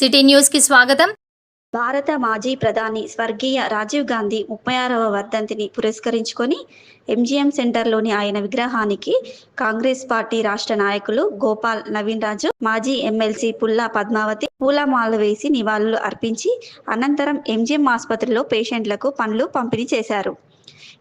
City న్యూస్కి స్వాగతం. భారత మాజీ ప్రధాని స్వర్గీయ రాజీవ్ గాంధీ ముప్పై ఆరవ వర్ధంతిని పురస్కరించుకొని ఎంజీఎం సెంటర్లోని ఆయన విగ్రహానికి కాంగ్రెస్ పార్టీ రాష్ట్ర నాయకులు గోపాల్ నవీన్ రాజు మాజీ ఎమ్మెల్సీ పుల్లా పద్మావతి పూలమాల వేసి నివాళులు అర్పించి అనంతరం ఎంజీఎం ఆసుపత్రిలో పేషెంట్లకు పనులు పంపిణీ చేశారు.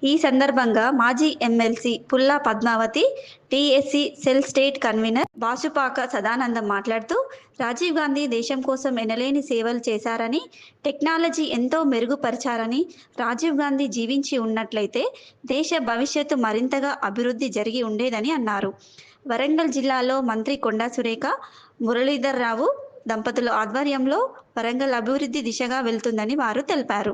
ఈ సందర్భంగా మాజీ MLC Pulla Padmavathi TSC cell state convenor Basupaka Sadanandam మాట్లాడుతూ రాజీవ్ గాంధీ దేశం కోసం ఎనలేని సేవలు చేశారని టెక్నాలజీ ఎంతో మెరుగుపరిచారని రాజీవ్ గాంధీ జీవించి ఉన్నట్లయితే దేశ భవిష్యత్తు మరింతగా అభివృద్ధి జరిగి ఉండేదని అన్నారు. వరంగల్ జిల్లాలో మంత్రి కొండా సురేఖ మురళీధర్ రావు దంపతుల ఆధ్వర్యంలో వరంగల్ అభివృద్ధి దిశగా వెళ్తుందని వారు తెలిపారు.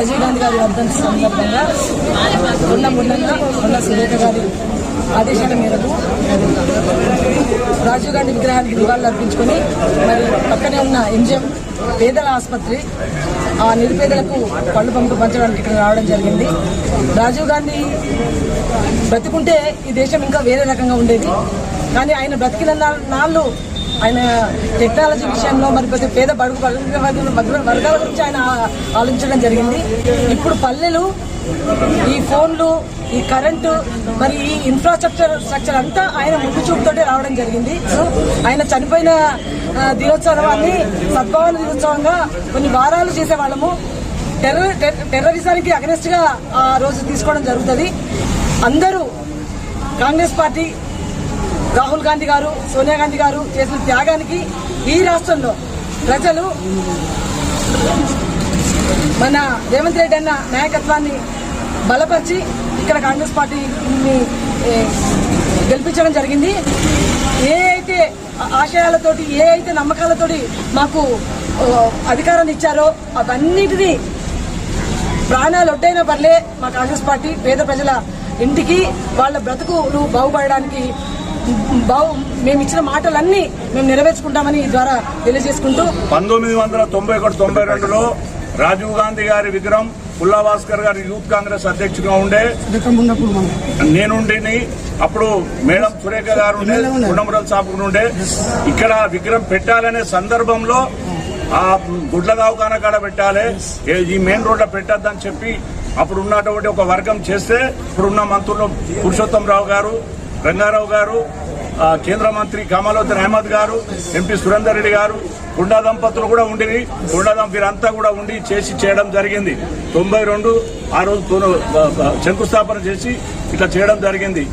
రాజీవ్ గాంధీ గారి వర్ధంతి సందర్భంగా ఉన్న ముందంగా ఉన్న సురేఖ గారి ఆదేశాల మేరకు రాజీవ్ గాంధీ విగ్రహానికి నివాళులు అర్పించుకొని మరి పక్కనే ఉన్న ఎంజిఎం పేదల ఆసుపత్రి ఆ నిరుపేదలకు పళ్ళు పంపు పంచడానికి ఇక్కడ రావడం జరిగింది. రాజీవ్ గాంధీ బ్రతికుంటే ఈ దేశం ఇంకా వేరే రకంగా ఉండేది. కానీ ఆయన బ్రతికిన నాళ్ళు ఆయన టెక్నాలజీ విషయంలో మరి కొద్ది పేద బడుగు వర్గ- వర్గాల గురించి ఆయన ఆలోచించడం జరిగింది. ఇప్పుడు పల్లెలు ఈ ఫోన్లు ఈ కరెంటు మరి ఈ ఇన్ఫ్రాస్ట్రక్చర్ స్ట్రక్చర్ అంతా ఆయన ముందు చూపుతోటే రావడం జరిగింది. సో ఆయన చనిపోయిన దినోత్సవాన్ని సద్భావన దినోత్సవంగా కొన్ని వారాలు చేసేవాళ్ళము. టెర్రర్ టెర్ర- టెర్రరిజానికి అగనెస్ట్గా ఆ రోజు తీసుకోవడం జరుగుతుంది. అందరూ కాంగ్రెస్ పార్టీ రాహుల్ గాంధీ గారు సోనియా గాంధీ గారు చేసిన త్యాగానికి ఈ రాష్ట్రంలో ప్రజలు మన రేవంత్ రెడ్డి అన్న నాయకత్వాన్ని బలపరిచి ఇక్కడ కాంగ్రెస్ పార్టీని గెలిపించడం జరిగింది. ఏ అయితే ఆశయాలతోటి ఏ అయితే నమ్మకాలతోటి మాకు అధికారాన్ని ఇచ్చారో అవన్నిటినీ ప్రాణాలు ఒడ్డైనా పర్లే మా కాంగ్రెస్ పార్టీ పేద ప్రజల ఇంటికి వాళ్ళ బ్రతుకులు బాగుపడడానికి బాగు మేము ఇచ్చిన మాటలన్నీ మేము నెరవేర్చుకుంటామని ఈ ద్వారా తెలియజేసుకుంటూ పంతొమ్మిది వందల తొంభై ఒకటి తొంభై రెండులో రాజీవ్ గాంధీ గారి విగ్రహం పుల్లా భాస్కర్ గారి యూత్ కాంగ్రెస్ అధ్యక్షుడిగా ఉండే నేనుండి అప్పుడు మేడం సురేఖ గారు ఉండే గుండమరల్ సాపు ఉండే ఇక్కడ విగ్రహం పెట్టాలనే సందర్భంలో ఆ గుడ్ల దవాఖాన కాడ పెట్టాలి. ఈ మెయిన్ రోడ్లో పెట్టద్దని చెప్పి అప్పుడు ఉన్నటువంటి ఒక వర్గం చేస్తే ఇప్పుడున్న మంత్రులు పురుషోత్తం రావు గారు రంగారావు గారు కేంద్ర మంత్రి కమలోద్దీన్ అహ్మద్ గారు ఎంపీ సురేందర్ రెడ్డి గారు గుండా దంపతులు కూడా ఉండి గుండా వీరంతా కూడా ఉండి చేసి చేయడం జరిగింది. తొంభై రెండు ఆ రోజు శంకుస్థాపన చేసి ఇట్లా చేయడం జరిగింది.